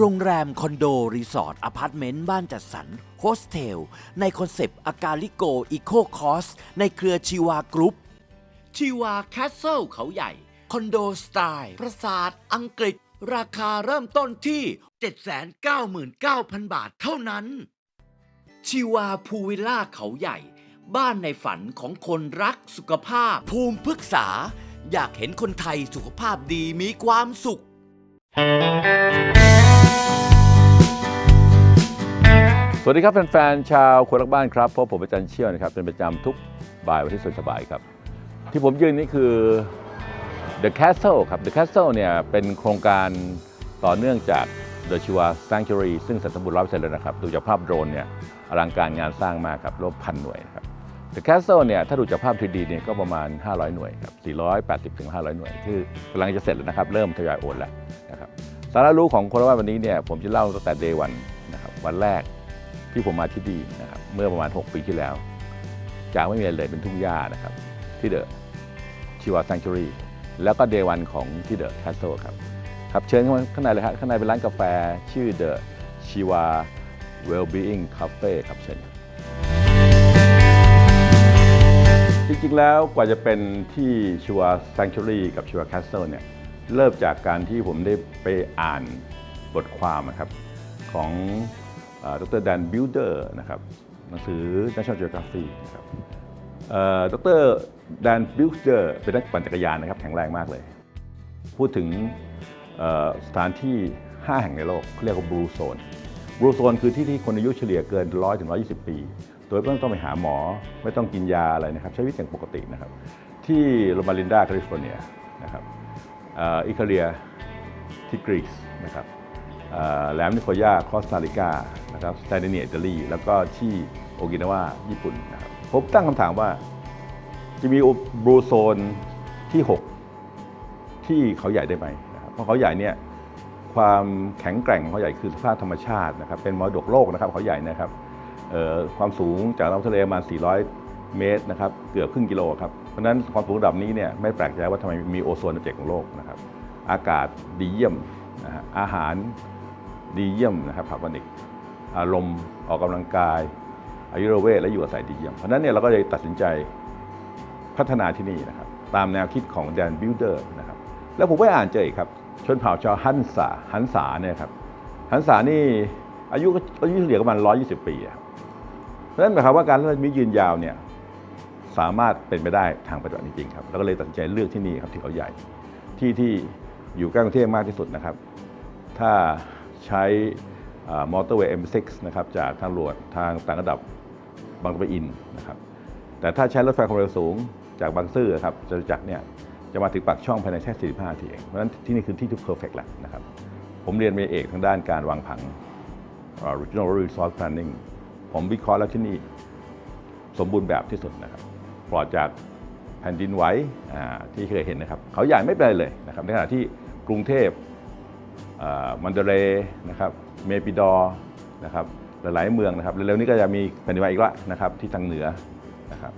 โรงแรม คอนโด รีสอร์ทอพาร์ตเมนต์ บ้านจัดสรรโฮสเทล ในคอนเซปต์อากาลิโกอีโคคอส ในเครือชีวากรุ๊ปชีวาแคสเซิลเขาใหญ่ คอนโดสไตล์ ปราสาทอังกฤษ ราคาเริ่มต้นที่ 799,000 บาทเท่านั้น ชีวาพูวิลล่าเขาใหญ่ บ้านในฝันของคนรักสุขภาพ ภูมิพึกษา อยากเห็นคนไทยสุขภาพดีมีความสุข สวัสดีครับแฟนๆชาวคนรักบ้านครับพบผมอาจารย์เชี่ยวนะครับเป็นประจำทุกบ่ายวันที่สบายครับ ที่ผมยืนนี่คือ The Castle ครับ The Castle เนี่ยเป็นโครงการต่อเนื่องจาก The Chiva Sanctuary ซึ่งเสร็จสมบูรณ์ร้อยเปอร์เซ็นต์แล้วนะครับ ดูจากภาพโดรนเนี่ยอลังการงานสร้างมากครับรวมพันหน่วยครับ The Castle เนี่ยถ้าดูจากภาพ 3D เนี่ยก็ประมาณ 500 หน่วยครับ480ถึง500 หน่วย คือกำลังจะเสร็จแล้วนะครับ เริ่มทยอยโอนแล้วนะครับสาระรู้ของคนรักบ้านวันนี้เนี่ยผมจะเล่าตั้งแต่ day วันนะครับวันแรก ที่ผมมาที่ดีนะครับเมื่อประมาณ 6 ปีที่แล้ว จากไม่มีอะไรเลยเป็นทุ่งหญ้านะครับ ที่เดอะชิวาซ n ง u รีแล้วก็เดวันของที่เดอะแคส l e ครับครับเชิญเข้ามาข้างในเลยครับข้างในเป็นร้านกาแฟชื่อเดอะชิวา Wellbeing Cafe ครับเชิญครับจริงๆ แล้วกว่าจะเป็นที่ชิวา s ซ n ง u รีกับชิวาแคส l e เนี่ยเริ่มจากการที่ผมได้ไปอ่านบทความนะครับของ ดรแดนบิลเดอร์นะครับหนังสือ National Geographic นะครับเอ่อดรแดนบิลเดอร์เป็นนักปั่นจักรยานนะครับแข็งแรงมากเลย พูดถึงสถานที่ 5 แห่งในโลกเขาเรียกว่าบลูโซนบลูโซนคือที่ที่คนอายุเฉลี่ยเกิน 100 ถึง 120 ปี โดยไม่ต้องไปหาหมอไม่ต้องกินยาอะไรนะครับ ใช้ชีวิตอย่างปกตินะครับ ที่โรมาลินดาแคลิฟอร์เนียนะครับอิคาเรียที่กรีซนะครับ แหลมนิโคย่าคอสตาริกานะครับสแตนเนียอิตาลีแล้วก็ที่โอกินาวาญี่ปุ่นนะครับผมตั้งคำถามว่าจะมีบรูโซนที่ 6 ที่เขาใหญ่ได้ไหมนะครับเพราะเขาใหญ่เนี่ยความแข็งแกร่งของเขาใหญ่คือสภาพธรรมชาตินะครับเป็นมรดกโลกนะครับเขาใหญ่นะครับความสูงจากน้ำทะเลประมาณ 400 เมตรนะครับเกือบครึ่งกิโลครับเพราะฉะนั้นความสูงระดับนี้เนี่ยไม่แปลกใจว่าทำไมมีโอโซนในเจ็ดของโลกนะครับอากาศดีเยี่ยมนะฮะอาหาร ดีเยี่ยมนะครับคาร์บอนิกอารมณ์ออกกำลังกายอายุรเวทและอยู่อาศัยดีเยี่ยม เพราะนั้นเนี่ยเราก็เลยตัดสินใจพัฒนาที่นี่นะครับ ตามแนวคิดของแดนบิลเดอร์นะครับแล้วผมไปอ่านเจออีกครับ ชนเผ่าชาวฮันสาฮันสาเนี่ยครับฮันสานี่อายุก็อายุเฉลี่ยประมาณ 120 ปีอะครับเพราะนั้นหมายความว่าการที่มียืนยาวเนี่ยสามารถเป็นไปได้ทางปฏิบัติจริงๆครับแล้วก็เลยตัดสินใจเลือกที่นี่ครับที่เขาใหญ่ที่ที่อยู่ใกล้กรุงเทพมากที่สุดนะครับ ถ้า ใช้มอเตอร์เวย์ M6 นะครับจากทางหลวดทางต่างระดับบางกะอินนะครับแต่ถ้าใช้รถไฟความเร็วสูงจากบางซื่อครับจตุจักรเนี่ยจะมาถึงปากช่องภายในแค่ 45 นาทีเอง เพราะฉะนั้นที่นี่คือที่ที่เพอร์เฟกต์แล้วนะครับ ผมเรียนเมเอกทางด้านการวางผัง regional resource planning ผมวิเคราะห์แล้วที่นี่สมบูรณ์แบบที่สุดนะครับ ปลอดจากแผ่นดินไหวที่เคยเห็นนะครับ เขาใหญ่ไม่เป็นไรเลยนะครับ ในขณะที่กรุงเทพ มันเดเรนะครับเมปิดอร์นะครับหลายๆเมืองนะครับเร็วๆนี้ก็จะมีแผ่นดินไหวอีกละนะครับที่ทางเหนือนะครับ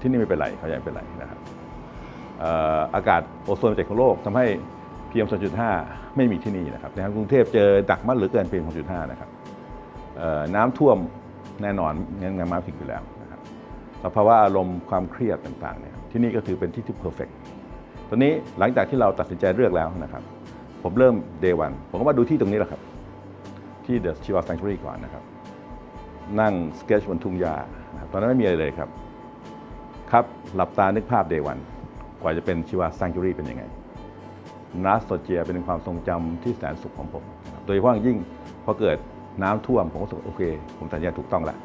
ที่นี่ไม่เป็นไรเขาใหญ่ไม่เป็นไรนะครับอากาศโอโซนจากของโลกทำให้ PM 2.5 ไม่มีที่นี่นะครับในกรุงเทพเจอดักมากเหลือเกิน PM 2.5 นะครับน้ำท่วมแน่นอนงั้นงานมาถึงอยู่แล้วนะครับสภาวะอารมณ์ความเครียดต่างๆเนี่ยที่นี่ก็ถือเป็นที่ที่เพอร์เฟกต์ตอนนี้หลังจากที่เราตัดสินใจเลือกแล้วนะครับ ผมเริ่ม day one ผมก็มาดูที่ตรงนี้แหละครับ ที่ The Chiva Sanctuary ก่อนนะครับ นั่งสเกจบนทุ่งหญ้านะครับตอนนั้นไม่มีอะไรเลยครับ ครับหลับตานึกภาพ day one กว่าจะเป็น Chiva Sanctuary เป็นยังไงนาสโตเจียเป็นความทรงจำที่แสนสุขของผม โดยเฉพาะยิ่งพอเกิดน้ำท่วมผมก็รู้สึกโอเค ผมตัดสินใจถูกต้องล้ว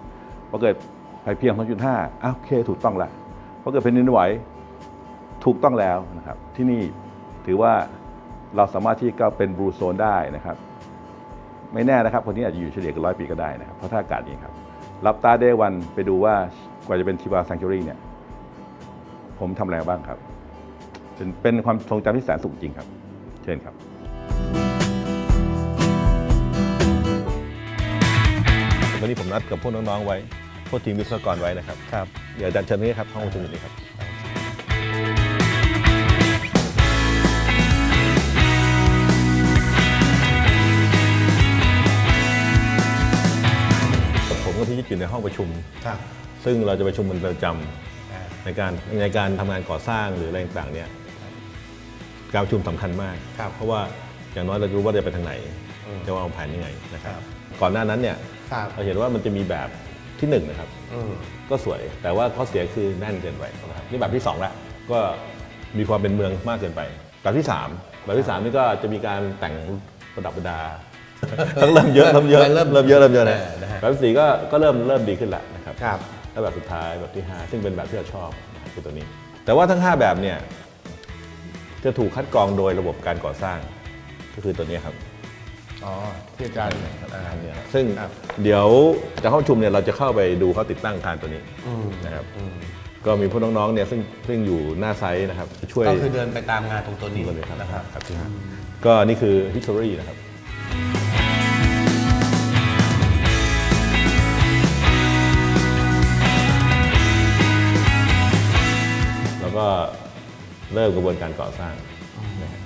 พอเกิดภัยเพียง 2.5อ้าโอเคถูกต้องล้วพอเกิดแผ่นดินไหวถูกต้องแล้วนะครับ ที่นี่ถือว่า เราสามารถที่ก็เป็นบลูโซนได้นะครับ ไม่แน่นะครับ คนนี้อาจจะอยู่เฉลี่ยกันร้อยปีก็ได้นะครับ เพราะถ้าอากาศอย่างนี้ครับรับตาเดวันไปดูว่ากว่าจะเป็นชิวาซังจูรี่เนี่ย ผมทำอะไรบ้างครับเป็นเป็นความทรงจำที่แสนสุขจริงครับ เชิญครับวันนี้ผมนัดกับพวกน้องๆไว้ พวกทีมวิศวกรไว้นะครับ ครับ เดี๋ยวอาจารย์เชิญนี่ครับห้องประชุมอยู่นี่ครับ ผมกับพี่ยิดอยู่ในห้องประชุม ครับ ซึ่งเราจะประชุมเป็นประจำในการในการทำงานก่อสร้างหรืออะไรต่างๆเนี่ยการประชุมสำคัญมาก ครับเพราะว่าอย่างน้อยเราจะรู้ว่าจะไปทางไหนจะวางแผนยังไงนะครับ ก่อนหน้านั้นเนี่ยครับเราเห็นว่ามันจะมีแบบที่หนึ่งนะครับ อืม ก็สวยแต่ว่าข้อเสียคือแน่นเกินไปนะครับนี่แบบที่2ละก็มีความเป็นเมืองมากเกินไป แบบที่3แบบที่3นี่ก็จะมีการแต่งประดับประดา ต้องเริ่มเยอะเริ่มเยอะเริ่มเริ่มเยอะเริ่มเยอะนะเออนะฮะแบบที่สี่ก็ก็เริ่มเริ่มดีขึ้นละนะครับครับแล้วแบบสุดท้ายแบบที่ 5 ซึ่งเป็นแบบที่เราชอบนะครับคือตัวนี้ แต่ว่าทั้ง 5 แบบเนี่ยจะถูกคัดกรองโดยระบบการก่อสร้าง ก็คือตัวนี้ครับอ๋อที่อาจารย์อ่าเนี่ยซึ่งครับเดี๋ยวจากห้องประชุมเนี่ยเราจะเข้าไปดูเขาติดตั้งอาคารตัวนี้นะครับก็มีพวกน้องๆเนี่ยซึ่งซึ่งอยู่หน้าไซต์นะครับช่วยก็คือเดินไปตามงานตรงตัวนี้กันเลยครับนะครับครับที่ห้าก็นี่คือ history นะครับ เริ่มกระบวนการก่อสร้างนะครับ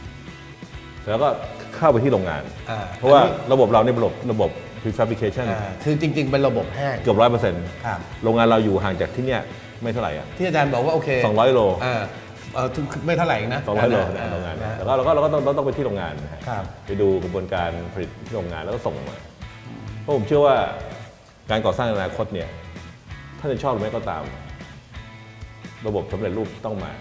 แล้วก็เข้าไปที่โรงงาน อ่าเพราะว่าอันนี้ระบบเราเนี่ยระบบระบบ prefabrication อ่าคือจริง ๆ เป็นระบบแห้ง เกือบร้อยเปอร์เซ็นต์ครับ โรงงานเราอยู่ห่างจากที่เนี่ยไม่เท่าไหร่อะ ที่อาจารย์บอกว่าโอเค200โลอ่าเออถึงไม่เท่าไหร่เองนะสองร้อยโลานะโรงงานอ่แล้วก็เราก็เราก็ต้องเราต้องไปที่โรงงานนะฮะ ครับ ไปดูกระบวนการผลิตที่โรงงานแล้วก็ส่งมา เพราะผมเชื่อว่าการก่อสร้างในอนาคตเนี่ยถ้าจะชอบหรือไม่ก็ตาม ระบบสำเร็จรูปต้องมา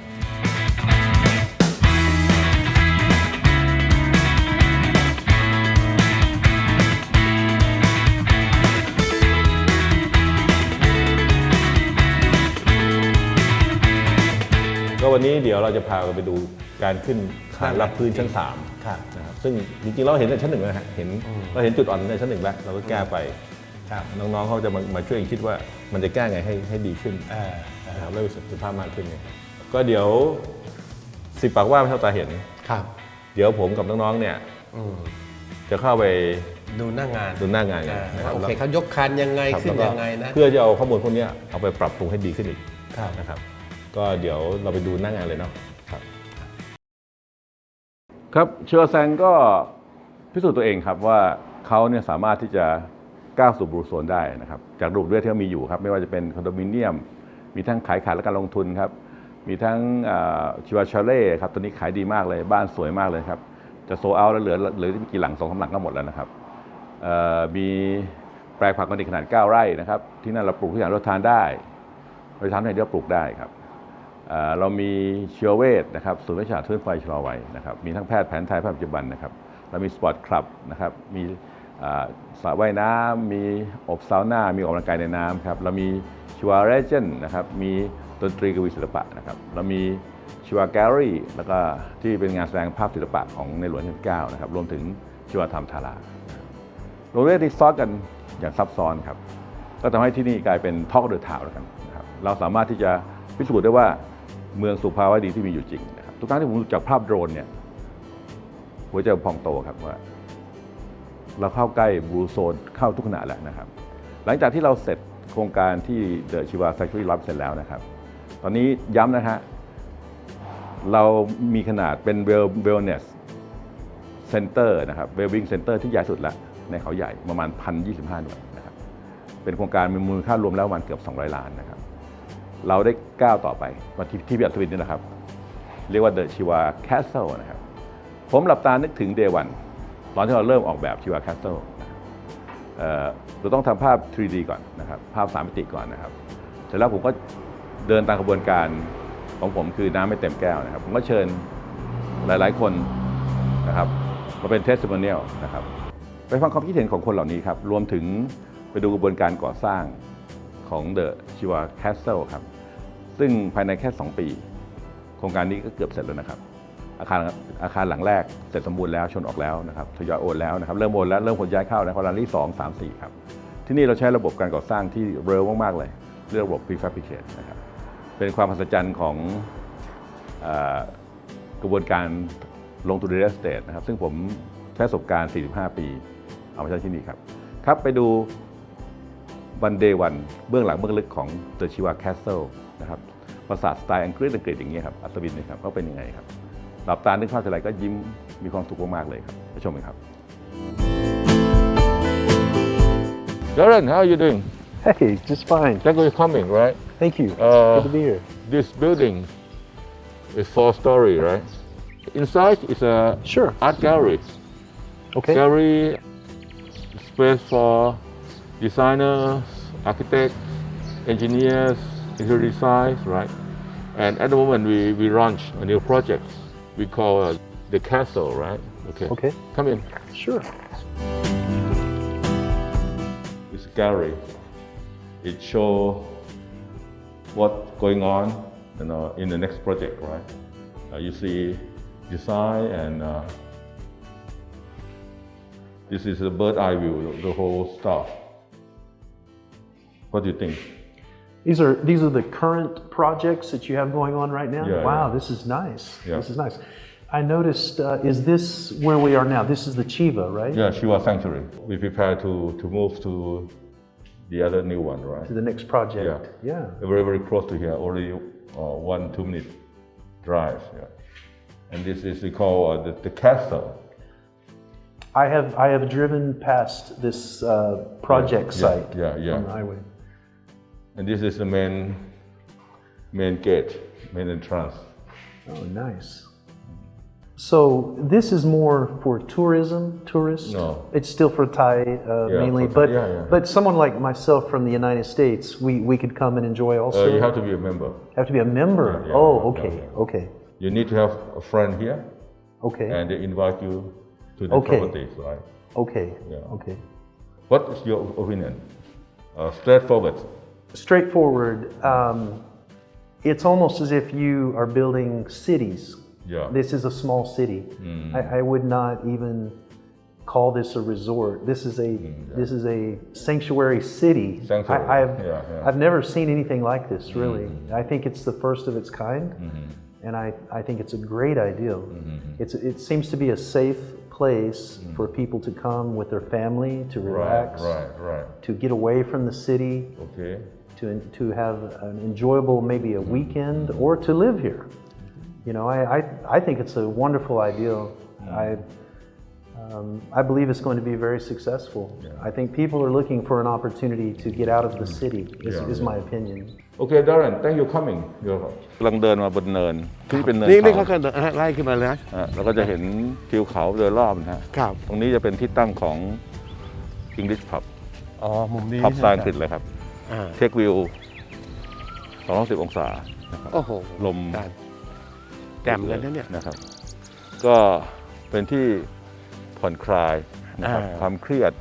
ก็วันนี้เดี๋ยวเราจะพาไปดูการขึ้นคานรับพื้นชั้น3ครับนะครับซึ่งจริงๆเราเห็นในชั้นหนึ่งนะฮะเห็นเราเห็นจุดอ่อนในชั้นหนึ่งแล้วเราก็แก้ไป ครับน้องๆเขาจะมามาช่วยกันคิดว่ามันจะแก้ไงให้ให้ดีขึ้นอ่าอ่านะครับและมีประสิทธิภาพมากขึ้นเนี่ยก็เดี๋ยวสิบปากว่าไม่เท่าตาเห็น ครับเดี๋ยวผมกับน้องๆเนี่ยอืมจะเข้าไปดูหน้างานดูหน้างานกันอ่านะครัว่าบโอเคเขายกคานยังไงครับขึ้นแล้วก็ยังไงนะเพื่อจะเอาข้อมูลพวกเนี้ยเอาไปปรับปรุงให้ดีขึ้นอีกครับ นะครับ ก็เดี๋ยวเราไปดูหน้างานเลยเนาะครับ ครับเชอร์แซงก็พิสูจน์ตัวเองครับว่าเขาเนี่ยสามารถที่จะก้าวสู่บรูโซนได้นะครับ จากรูปเลือดที่เขามีอยู่ครับ ไม่ว่าจะเป็นคอนโดมิเนียม มีทั้งขายขาดและการลงทุนครับ มีทั้งชิวาชาเล่ครับตัวนี้ขายดีมากเลยบ้านสวยมากเลยครับ จะโซเอาแล้วเหลือเหลือกี่หลังสองสามหลังก็หมดแล้วนะครับมีแปลงผักออร์แกนิขนาด 9 ไร่นะครับ ที่นั่นเราปลูกทุกอย่างเราทานได้เราทานให้เดียวปลูกได้ครับ เรามีเชื้อเวชนะครับศูนย์วิชาทื่นไฟชะลอวัยนะครับมีทั้งแพทย์แผนไทยแพทย์ปัจจุบันนะครับเรามีสปอร์ตคลับนะครับมีสระว่ายน้ำมีอบซาวน่ามีออกกำลังกายในน้ำครับเรามีชิวาเรเจนนะครับมีดนตรีกวีศิลปะนะครับเรามีชิวาแกลลี่แล้วก็ที่เป็นงานแสดงภาพศิลปะของในหลวงรัชกาลที่เก้านะครับรวมถึงชิวาธรรมทาราโรงเรียนที่ซ้อนกันอย่างซับซ้อนครับก็ทำให้ที่นี่กลายเป็นท็อกเดอะทาวแล้วกันนะครับเราสามารถที่จะ พิสูจน์ได้ว่าเมืองสุภาวดีที่มีอยู่จริงนะครับทุกครั้งที่ผมดูจากภาพโดรนเนี่ยหัวใจพองโตครับว่า เราเข้าใกล้บลูโซนเข้าทุกขณะแล้วนะครับ หลังจากที่เราเสร็จโครงการที่เดอะชิวา a ซ c ช u รี่รับเสร็จแล้วนะครับ ตอนนี้ย้ำนะฮะเรามีขนาดเป็นเวลเวลเนสเซ็นเตอร์นะครับเวลวิ่งเซ็นเตอร์ที่ใหญ่สุดล้วในเขาใหญ่ประมาณ 1,025 หน่วยนะครับเป็นโครงการมีมูลค่ารวมแล้วประมันเกือบ 200 ล้านนะครับ เราได้ก้าวต่อไปมาที่ที่พิอัศวินนี่นะครับ เรียกว่าเดอะชิวาแคสเซิลนะครับ ผมหลับตานึกถึงเดวันตอนที่เราเริ่มออกแบบชิวาแคสเซิลเราต้องทำภาพ 3D ก่อนนะครับ ภาพ3มิติก่อนนะครับ เสร็จแล้วผมก็เดินตามกระบวนการของผมคือน้ำไม่เต็มแก้วนะครับ ผมก็เชิญหลาย ๆ คนนะครับมาเป็นเทสติมเนียลนะครับ ไปฟังความคิดเห็นของคนเหล่านี้ครับ รวมถึงไปดูกระบวนการก่อสร้าง ของเดอะชิวาแคสเซิลครับ ซึ่งภายในแค่ 2 ปี โครงการนี้ก็เกือบเสร็จแล้วนะครับ อาคารอาคารหลังแรกเสร็จสมบูรณ์แล้วชนออกแล้วนะครับทยอยโอนแล้วนะครับ เริ่มโอนแล้วเริ่มขนย้ายเข้านะครับรันที่สองสามสี่ครับ ที่นี่เราใช้ระบบการก่อสร้างที่เร็วมาก ๆ เลย เรียกระบบ prefabricate นะครับ เป็นความมหัศจรรย์ของอกระบวนการลงทุนใน real estate นะครับ ซึ่งผมใช้ประสบการณ์ 45 ปี เอามาใช้ที่นี่ครับ ครับไปดู วันเดย์วันเบื้องหลังเบื้องลึกของ The Chiva Castle นะครับปราสาทสไตล์อังกฤษอังกฤษอย่างเงี้ยครับอัศวินนะครับเขาเป็นยังไงครับหลับตานึกภาพทีไรก็ยิ้มมีความสุขมากๆเลยครับไปชมกันครับ Darren how are you doing Hey, just fine. Thank you for coming right Thank you. Uh, Good to be here. This building is four story right Inside is a Sure. art gallery Okay. gallery space for designers, architects, engineers, interior design, right? And at the moment we, we launch a new project we call uh, the castle, right? Okay. Okay. Come in. Sure. This gallery, it show what going on, you know, in the next project, right? Uh, you see design and uh, this is a bird eye view, of the whole stuff. What do you think? These are these are the current projects that you have going on right now. Yeah, wow, yeah. this is nice. Yeah. This is nice. I noticed. Uh, is this where we are now? This is the Chiva, right? Yeah, Shiva Sanctuary. We prepare to, to move to the other new one, right? To the next project. Yeah. Yeah. Very, very close to here, only uh, one, two minute drive. Yeah. And this is we call uh, the, the castle. I have I have driven past this uh, project Yeah, site yeah, yeah. on the highway. And this is the main main gate, main entrance. Oh, nice. So this is more for tourism, tourists. No. it's still for Thai uh, Yeah, mainly. for but yeah, yeah. but someone like myself from the United States, we, we could come and enjoy also. Uh, you have to be a member. Have to be a member. Oh, okay, okay, You need to have a friend here, okay, and they invite you to the Okay. properties, right? okay, Yeah. okay. What is your opinion? Uh, straightforward. Straightforward. Um, it's almost as if you are building cities. Yeah. This is a small city. I, I would not even call this a resort. This is a this is a sanctuary city. Sanctuary, I, I've yeah, yeah. I've never seen anything like this. Really, I think it's the first of its kind, Mm-hmm. and I, I think it's a great idea. It's it seems to be a safe place for people to come with their family to relax, Mm. Right, right, right. to get away from the city, Okay to, to have an enjoyable maybe a weekend or to live here. You know, I, I, I think it's a wonderful idea. I, um, I believe it's going to be very successful. I think people are looking for an opportunity to get out of the city, is, Yeah, is yeah. my opinion. Okay, Darren, thank you coming. กำลังเดินมาบนเนินที่เป็นเนิน นี่นี่ เขา เขาก็ไล่ขึ้นมาเลยนะ อ่ะแล้วก็จะเห็นทิวเขาโดยรอบนะฮะ ครับ ตรงนี้จะเป็นที่ตั้งของ English Pub อ๋อ มุมนี้ พับสไตล์อังกฤษเลยครับ อ่าเทควิว210องศานะครับโอ้โหลมได้แจ่มเลยนะเนี่ย นะครับ ก็เป็นที่ผ่อนคลายนะครับอ่า ความเครียด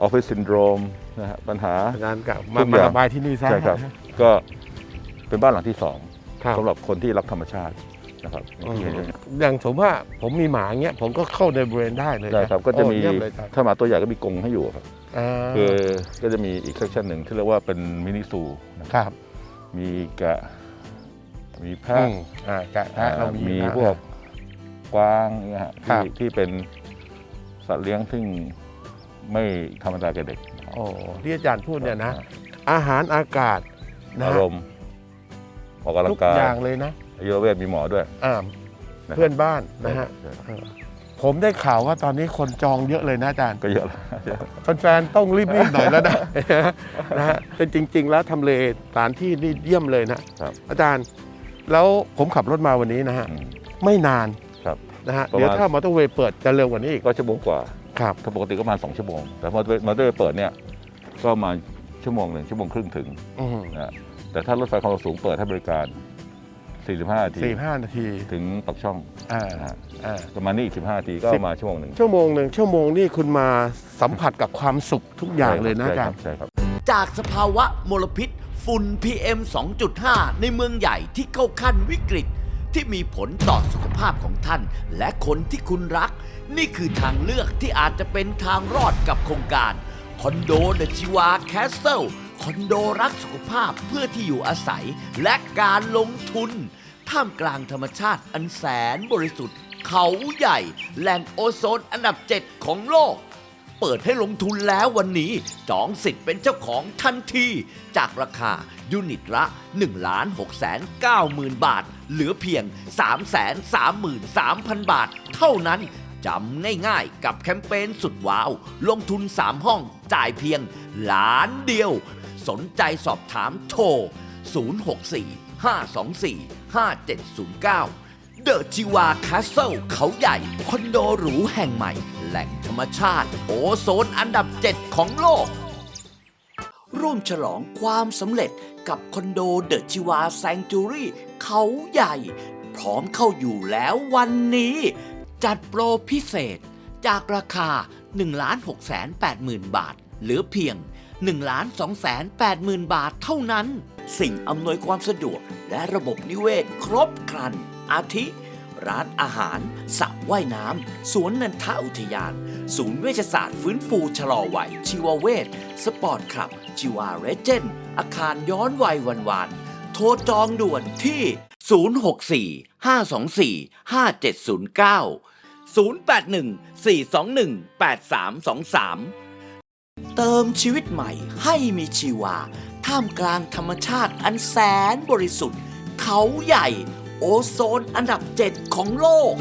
ออฟฟิศซินโดรมนะฮะปัญหางานกับทุมากอมาย่าง ระบายที่นี่ซะใช่ครับ ก็เป็นบ้านหลังที่สองครับสำหรับคนที่รักธรรมชาตินะครับอืมอย่างสมมติว่าผมมีหมาเงี้ยผมก็เข้าในบริเวณได้เลยได้ครับก็จะมีโอ้เยี่ยเลยครับถ้าหมาตัวใหญ่ก็มีกรงให้อยู่ครับอ่า คือก็จะมีอีกเซสชันหนึ่งที่เรียกว่าเป็นมินิซูนะครับครับมีแกะ มีอืแพะมอ่าแกะแพะเรามีมีนะพวกกวางเนี่ยฮะครัที่บที่เป็นสัตว์เลี้ยงซึ่งไม่ธรรมดาแก่เด็กโอ้ที่อาจารย์พูดเนี่ยนะ อาหารอากาศนะอารมณ์ออกกำลัทุงกกายอย่างเลยนะอายุรเวทมีหมอด้วยอ่านะครับเพื่อนบ้านนะฮะใช่เออ ผมได้ข่าวว่าตอนนี้คนจองเยอะเลยนะอาจารย์ก็เยอะแล้วแฟนๆต้องรีบๆหน่อยแล้วนะนะฮะเป็นจริง ๆ แล้วทำเลสถานที่นี่เยี่ยมเลยนะครับ อาจารย์ แล้วผมขับรถมาวันนี้นะฮะอืมไม่นานครับ นะฮะ ประมาณ เดี๋ยวถ้ามอเตอร์เวย์เปิดจะเร็วกว่านี้อีกก็ชั่วโมงกว่าครับ ถ้าปกติก็ประมาณ2ชั่วโมง แต่พอมอเตอร์เวย์เปิดเนี่ยก็มาชั่วโมงหนึ่งชั่วโมงครึ่งถึงอืมนะฮะแต่ถ้ารถไฟความเร็วสูงเปิดให้บริการ 45นาทีสี่ห้านาทีถึงปักช่องอ่านะฮะอ่า ประมาณนี้อีก15นาทีก็สิบ มาชั่วโมงหนึ่งชั่วโมงหนึ่งชั่วโมงนี่คุณมาสัมผัสกับความสุขทุกอย่างเลยนะอาใช่จาครบย์ ใช่ครับ จากสภาวะมลพิษ ฝุ่น PM 2.5 ในเมืองใหญ่ที่เข้าขั้นวิกฤต ที่มีผลต่อสุขภาพของท่าน และคนที่คุณรัก นี่คือทางเลือกที่อาจจะเป็นทางรอดกับโครงการคอนโดเดอะชิวาแคสเซิล คอนโดรักสุขภาพเพื่อที่อยู่อาศัยและการลงทุน ท่ามกลางธรรมชาติอันแสนบริสุทธิ์ เขาใหญ่ แหล่งโอโซนอันดับ 7 ของโลก เปิดให้ลงทุนแล้ววันนี้ จองสิทธิ์เป็นเจ้าของทันที จากราคายูนิตละ 1 6 9 0 0 0 0 บาท เหลือเพียง 3 3 3 3 0 0 0บาท เท่านั้นจำง่ายๆ กับแคมเปญสุดว้าว ลงทุน 3 ห้องจ่ายเพียงล้านเดียว สนใจสอบถามโทร 064 524 5709 เดอะจิวาคาสเซิลเขาใหญ่ คอนโดหรูแห่งใหม่ แหล่งธรรมชาติ โอโซนอันดับ 7 ของโลก ร่วมฉลองความสำเร็จกับคอนโดเดอะจิวาแซงจูรี่เขาใหญ่ พร้อมเข้าอยู่แล้ววันนี้ จัดโปรพิเศษจากราคา 1 6 8 0 0 0 0 บาท เหลือเพียง 1 2 8 0 0 0 0บาทเท่านั้น สิ่งอำนวยความสะดวกและระบบนิเวศครบครัน อาทิ ร้านอาหารสระว่ายน้ำสวนนันทอุทยาน ศูนย์เวชศาสตร์ฟื้นฟูชะลอวัยชีวเวชสปอร์ตคลับชีวาเรเจนอาคารย้อนวัยวันวานๆโทรจองด่วนที่ 064 524 5709 081 421 8323 เติมชีวิตใหม่ให้มีชีวา ท่ามกลางธรรมชาติอันแสนบริสุทธิ์ เขาใหญ่ โอโซนอันดับเจ็ดของโลก